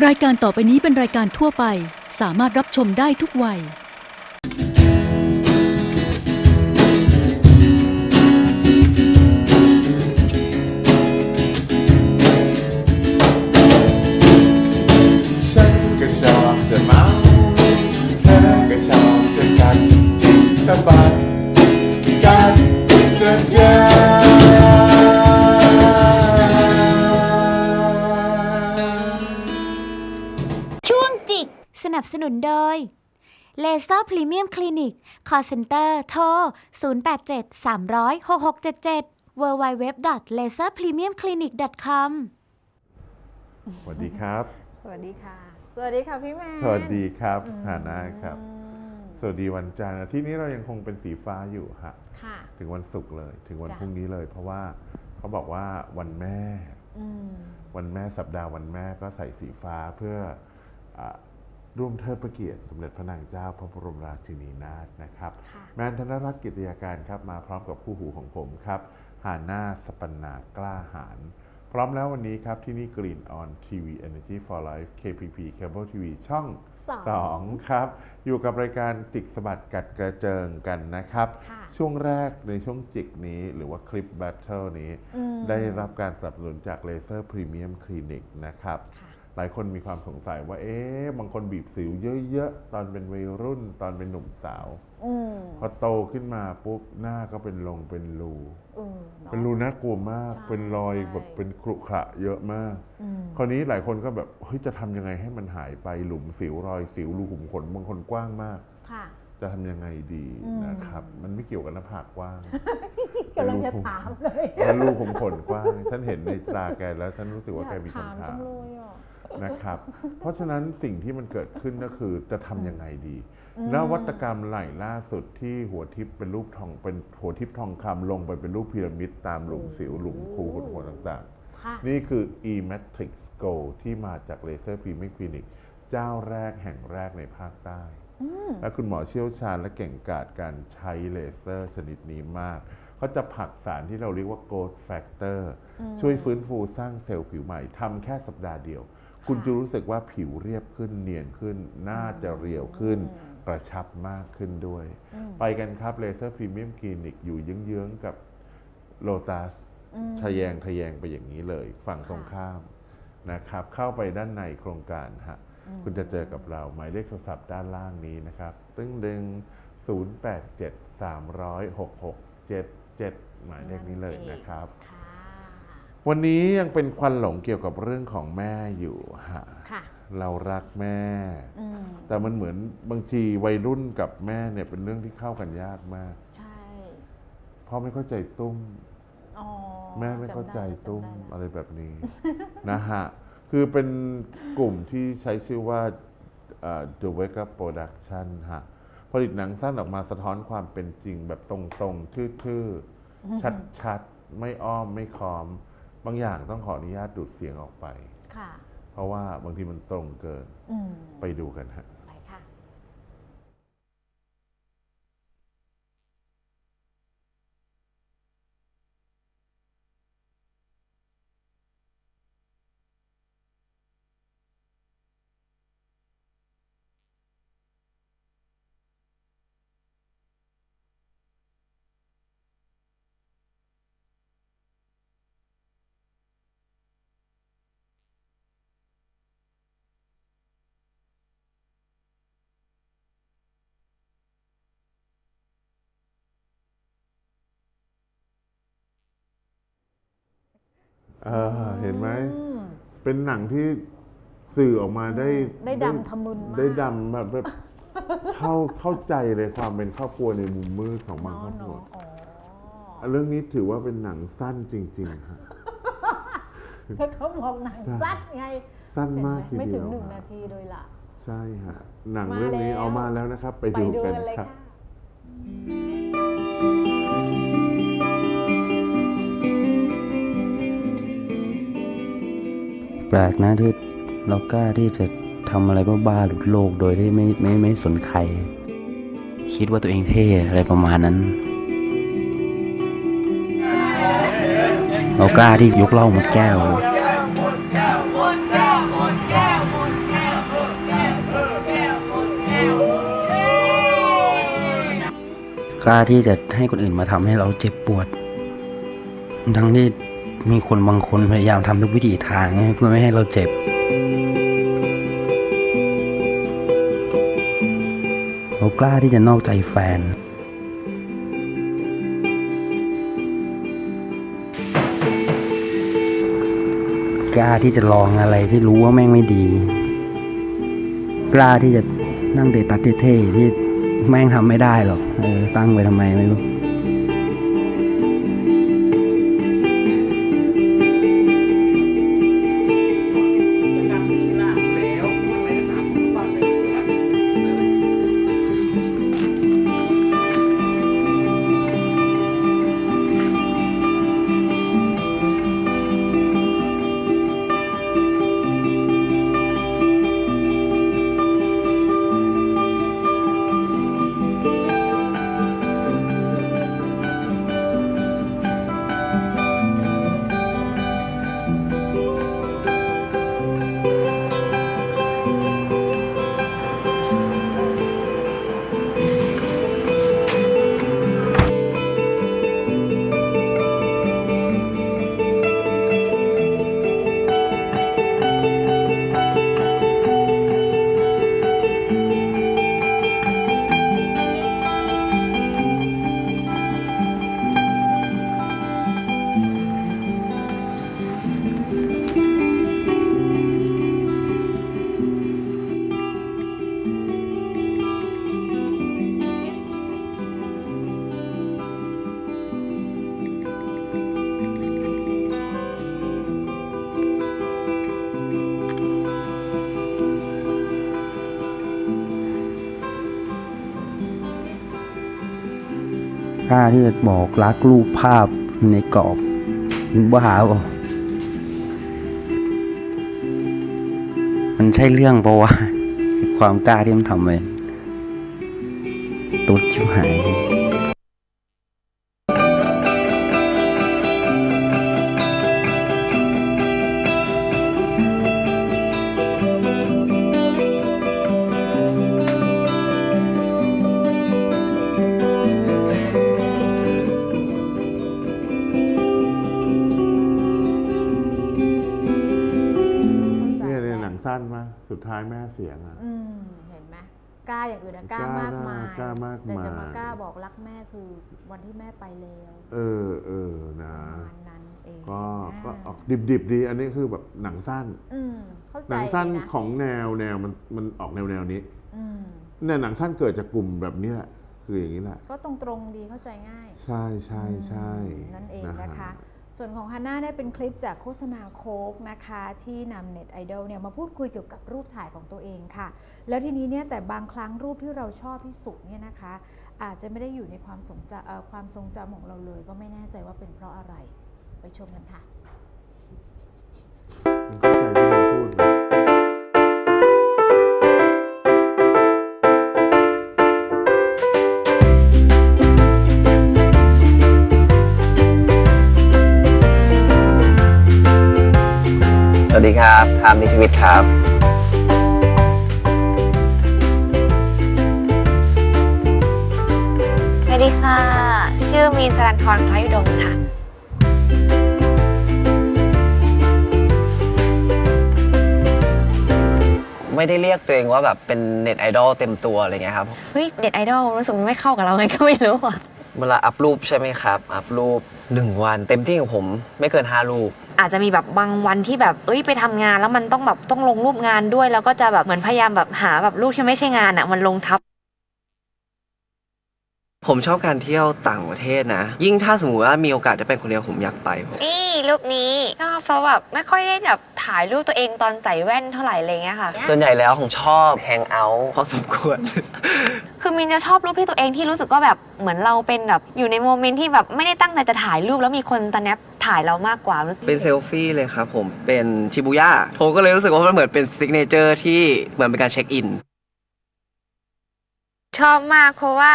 รายการต่อไปนี้เป็นรายการทั่วไป สามารถรับชมได้ทุกวัย ฉันก็ชอบจะเมา เธอก็ชอบจะกัดจิกตะบัดกัดกระจา นับสนุนโดยเลเซอร์พรีเมียมคลินิก คอ l เซ็นเตอร์โทร 087 300 6677 www.laserpremiumclinic.com สวัสดีครับ สวัสดีค่ะ สวัสดีค่ะพี่แมนสวัสดีครับอืมฮาน่าครับ สวัสดีวันจันทร์อาที่นี้เรายังคงเป็นสีฟ้าอยู่ฮะค่ะ ถึงวันศุกร์เลย ถึงวันจ้ะพรุ่งนี้เลย เพราะว่าเขาบอกว่าวันแม่อืมวันแม่สัปดาห์วันแม่ก็ใส่สีฟ้าเพื่ออา ร่วมเทิดพระเกียรติสมเด็จพระนางเจ้าพระบรมราชินีนาถนะครับค่ะแมนธนรัตน์กิตยาการครับมาพร้อมกับคู่หูของผมครับหาน่าสปันนากล้าหาร พร้อมแล้ววันนี้ครับที่นี่ Green On TV Energy for Life KPP Cable TV ช่องสอง2ครับ อยู่กับรายการจิกสะบัดกัดกระเจิงกันนะครับค่ะช่วงแรกในช่วงจิกนี้หรือว่าคลิป Battle นี้อืมได้รับการสนับสนุนจาก Laser Premium Clinic นะครับค่ะ หลายคนมีความสงสัยว่า เอ๊ะบางคนบีบสิวเยอะๆ ตอนเป็นวัยรุ่นตอนเป็นหนุ่มสาวอืมพอโตขึ้นมาปุ๊บหน้าก็เป็นลงเป็นรูเอออะเป็นรูน่ากลัวมากใช่เป็นรอยใช่แบบเป็นขรุขระเยอะมากอืมคราวนี้หลายคนก็แบบเฮ้ยจะทำยังไงให้มันหายไปหลุมสิวรอยสิวรูขุมขนบางคนกว้างมากค่ะจะทำยังไงดีอืมนะครับ มันไม่เกี่ยวกับหน้าผากกว้างกำลังจะถามเลยแล้วรูขุมขนกว้าง ฉันเห็นในตาแกแล้วฉันรู้สึกว่าแกมีอยากถามคำถาจัมงเลยอะ นะครับ เพราะฉะนั้นสิ่งที่มันเกิดขึ้นก็คือจะทำยังไงดีอืมนวัตกรรมไหล่ล่าสุดที่หัวทิพย์เป็นรูปทองเป็นหัวทิพย์ทองคำลงไปเป็นรูปพีระมิดตามหลุมสิวหลุมคูขุนขนต่างค่ะๆ นี่คือ e-matrix go ที่มาจากเลเซอร์พรีเมียมคลินิกเจ้าแรกแห่งแรกในภาคใต้ อืมและคุณหมอเชี่ยวชาญและเก่งกาจการใช้เลเซอร์ชนิดนี้มาก เขาจะผลักสารที่เราเรียกว่า growth factor ช่วยฟื้นฟูสร้างเซลล์ผิวใหม่ทำแค่สัปดาห์เดียว คุณจะรู้สึกว่าผิวเรียบขึ้นเนียนขึ้น หน้าจะเรียวขึ้น กระชับมากขึ้นด้วยอืมไปกันครับเลเซอร์พรีเมียมคลินิกอยู่เยื้องๆกับโลตัสอืมทะแยงทะแยงไปอย่างนี้เลย ฝั่งตรงข้ามนะครับ เข้าไปด้านในโครงการฮะอืมคุณจะเจอกับเราหมายเลขโทรศัพท์ด้านล่างนี้นะครับตึ้งดึง0 8 7 3 6 6 7 7 หมายเลขนี้เลยนะครับค่ะ วันนี้ยังเป็นควันหลงเกี่ยวกับเรื่องของแม่อยู่ฮะค่ะเรารักแม่ อืมแต่มันเหมือนบางทีวัยรุ่นกับแม่เนี่ยเป็นเรื่องที่เข้ากันยากมากใช่พ่อไม่เข้าใจตุ้ม อ๋อแม่ไม่เข้าใจจำได้ตุ้มจำได้อะไรแบบนี้ นะฮะ คือเป็นกลุ่มที่ใช้ชื่อว่าเอ่อ The Wake Up Production ฮะ ผลิตหนังสั้นออกมาสะท้อนความเป็นจริงแบบตรงๆ ทื่อๆ ชัดๆ ไม่อ้อมไม่คอม บางอย่างต้องขออนุญาตดูดเสียงออกไป ค่ะ เพราะว่าบางทีมันตรงเกิน อืม ไปดูกันฮะ เออเห็นไหมอืมเป็นหนังที่สื่อออกมาได้ได้ดำทะมึนมาก ได้ดำแบบแบบเข้าเข้าใจเลยความเป็นครอบครัวในมุมมืดของบางครอบครัวเนาะอ๋อเรื่องนี้ถือว่าเป็นหนังสั้นจริงๆครับถ้าเขาบอกหนังสั้นไงสั้นมากเห็นไหทีไม่เดีถึยวงหนึ่งครันาบทีเลยล่ะ ใช่ฮะหนังมาเรื่องนี้แล้ว เอามาแล้วนะครับ ไปไปดูดูกันกันเลยครับ ค่ะ แปลกนะที่เรากล้าที่จะทำอะไรบ้าๆหลุดโลกโดยที่ไม่ไม่ไม่สนใคร คิดว่าตัวเองเท่อะไรประมาณนั้น เรากล้าที่ยกเหล้ามาแก้วกล้าที่จะให้คนอื่นมาทำให้เราเจ็บปวด ทั้งที่ มีคนบางคนพยายามทำทุกวิถีทางเพื่อไม่ให้เราเจ็บ เรากล้าที่จะนอกใจแฟน กล้าที่จะลองอะไรที่รู้ว่าแม่งไม่ดี กล้าที่จะนั่งเดทตัดเท่ๆที่แม่งทำไม่ได้หรอก เออตั้งไว้ทำไมไม่รู้ กล้าที่จะบอกรักรูปภาพในกรอบบ้าเปล่มันใช่เรื่องปะวะความกล้าที่มันทำไปตุ๊ดชิบหายเนี่ย สั้นมา สุดท้ายแม่เสียงอะอืมเห็นไหมกล้าอย่างอื่นนะกล้ามากมายกล้ามากแต่จะมายมากล้าบอกรักแม่คือวันที่แม่ไปแล้วเออเออนะประมาณนั้นเองก็นะก็ออกดิบดิบๆดี อันนี้คือแบบหนังสั้นอืมเข้าใจหนังสั้นดีะของแนวแนวมันมันออกแนวแนวนี้อืมเนี่ยหนังสั้นเกิดจากกลุ่มแบบนี้แหละคืออย่างนี้แหละก็ตรงตรงๆดีเข้าใจง่าย ใช่ใช่ใช่อืมนั่นเองนะคะฮ ส่วนของฮันน่าเนี่ยเป็นคลิปจากโฆษณาโค้กนะคะ ที่นำเน็ตไอดอลเนี่ยมาพูดคุยเกี่ยวกับรูปถ่ายของตัวเองค่ะ แล้วทีนี้เนี่ยแต่บางครั้งรูปที่เราชอบที่สุดเนี่ยนะคะ อาจจะไม่ได้อยู่ในความทรงจำความทรงจำของเราเลย ก็ไม่แน่ใจว่าเป็นเพราะอะไรไปชมกันค่ะ สวัสดีครับทามนิทวิทย์ครับ สวัสดีค่ะ ชื่อมีนสรันทรคล้ายอุดมค่ะ ไม่ได้เรียกตัวเองว่าแบบเป็นเน็ตไอดอลเต็มตัวอะไรเงี้ยครับ เฮ้ย เด็ดไอดอลรู้สึกมันไม่เข้ากับเราไงก็ไม่รู้อะ เวลาอัพรูปใช่ไหมครับ อัพรูปหนึ่งวัน เต็มที่ของผมไม่เกินห้ารูป อาจจะมีแบบบางวันที่แบบเอ้ยไปทำงานแล้วมันต้องแบบต้องลงรูปงานด้วย แล้วก็จะแบบเหมือนพยายามแบบหาแบบรูปที่ไม่ใช่งานอะมันลงทับ ผมชอบการเที่ยวต่างประเทศนะ ยิ่งถ้าสมมติว่ามีโอกาสได้ไปคนเดียวผมอยากไปผมนี่รูปนี้ก็เพราะแบบไม่ค่อยได้แบบถ่ายรูปตัวเองตอนใส่แว่นเท่าไหร่อะไรเงี้ยค่ะ ส่วนใหญ่แล้วผมชอบแฮงเอาท์พอสมควร คือมินจะชอบรูปที่ตัวเองที่รู้สึกว่าแบบเหมือนเราเป็นแบบอยู่ในโมเมนต์ที่แบบไม่ได้ตั้งใจจะถ่ายรูปแล้วมีคนตะแนบถ่ายเรามากกว่าเป็นเซลฟี่เลยครับผมเป็นชิบูย่าโทก็เลยรู้สึกว่ามันเหมือนเป็นซิกเนเจอร์ที่เหมือนเป็นการเช็คอินชอบมากเพราะว่า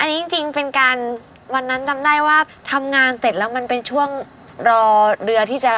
อันนี้จริงๆเป็นการวันนั้นจำได้ว่าทำงานเสร็จแล้วมันเป็นช่วงรอเรือที่จะ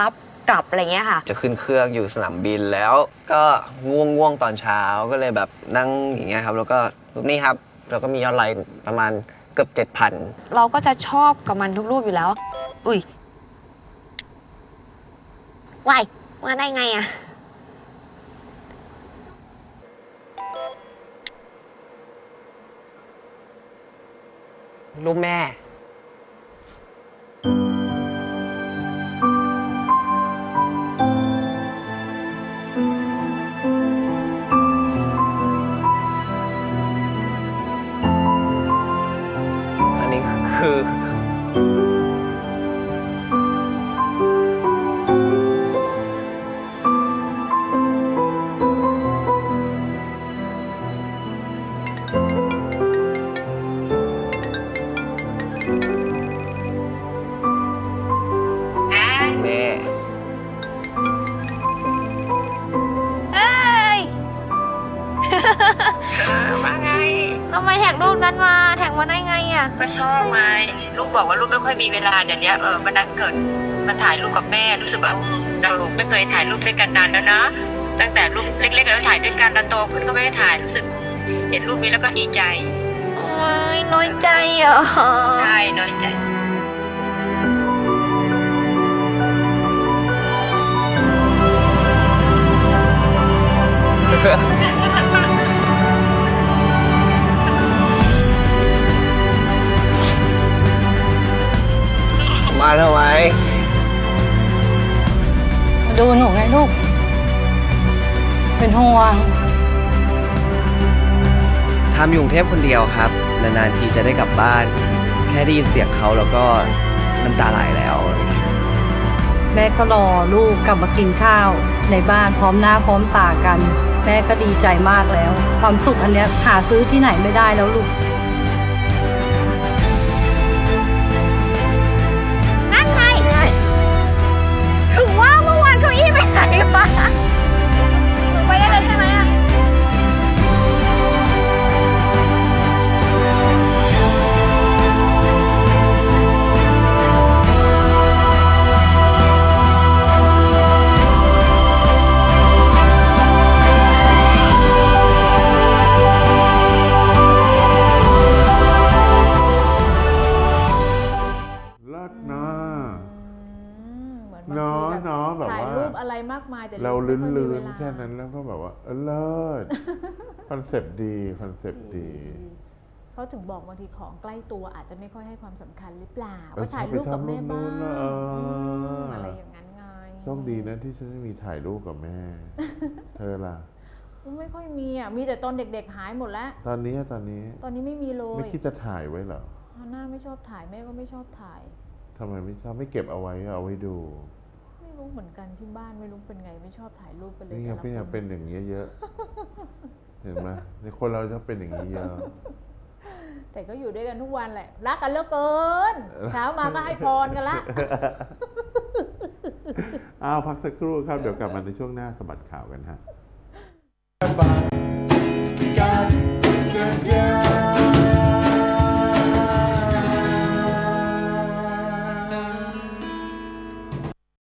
รับกลับอะไรเงี้ยค่ะ จะขึ้นเครื่องอยู่สนามบินแล้วก็ง่วงง่วงๆตอนเช้าก็เลยแบบนั่งอย่างเงี้ยครับแล้วก็รูปนี้ครับแล้วก็มียอดไลค์ประมาณเกือบ7,000เราก็จะชอบกับมันทุกรูปอยู่แล้ว อุ้ยวายมาได้ไงอะ รูปแม่ ลูกบอกว่าลูกไม่ค่อยมีเวลาเดี๋ยวนี้เออวันนั้นเกิดมาถ่ายรูปกับแม่รู้สึกว่าอืมเราไม่เคยถ่ายรูปด้วยกันนานแล้วนะตั้งแต่รูปเล็กๆเราถ่ายด้วยกันเราโตขึ้นก็ไม่ได้ถ่ายรู้สึกอืมเห็นรูปนี้แล้วก็ดีใจโอ้ยน้อยใจเหรอใช่น้อยใจม ลูก เป็นห่วงทำอยู่กรุงเทพคนเดียวครับ นานๆทีจะได้กลับบ้าน แค่ได้ยินเสียงเขาแล้วก็น้ำตาไหลแล้ว แม่ก็รอลูกกลับมากินข้าว ในบ้านพร้อมหน้าพร้อมตากัน แม่ก็ดีใจมากแล้ว ความสุขอันเนี้ยหาซื้อที่ไหนไม่ได้แล้วลูก เซปต์ดีคอนเซปต์ดี เขาถึงบอกบางทีของใกล้ตัวอาจจะไม่ค่อยให้ความสำคัญหรือเปล่าเออว่าถ่ายรูปกับแม่ชอบไปชอบรูปนู้บ้างนนะเอออื มอะไรอย่างนั้นไงโชคดีนะที่ฉันไม่มีถ่ายรูปกับแม่ เธอล่ะ ไม่ค่อยมีอะมีแต่ตอนเด็ก ๆ หายหมดแล้ว ตอนนี้อะตอนนี้ตอนนี้ไม่มีเลยไม่คิดจะถ่ายไว้เหรอฮาน่าไม่ชอบถ่ายแม่ก็ไม่ชอบถ่าย ทำไมไม่ชอบไม่เก็บเอาไว้เอาไว้ดู ไม่รู้เหมือนกันที่บ้านไม่รู้เป็นไงไม่ชอบถ่ายรูปไปเลยนี่ไงแต่ละพี่อยากคเป็นอย่างนี้ยเยอะ เห็นไหมในคนเราจะเป็นอย่างนี้เยอะแต่ก็อยู่ด้วยกันทุกวันแหละ รักกันเลือเกิน เช้ามาก็ให้พรกันละ อ้าวพักสักครู่ครับเดี๋ยวกลับมาในช่วงหน้าสบัดข่าวกันฮะ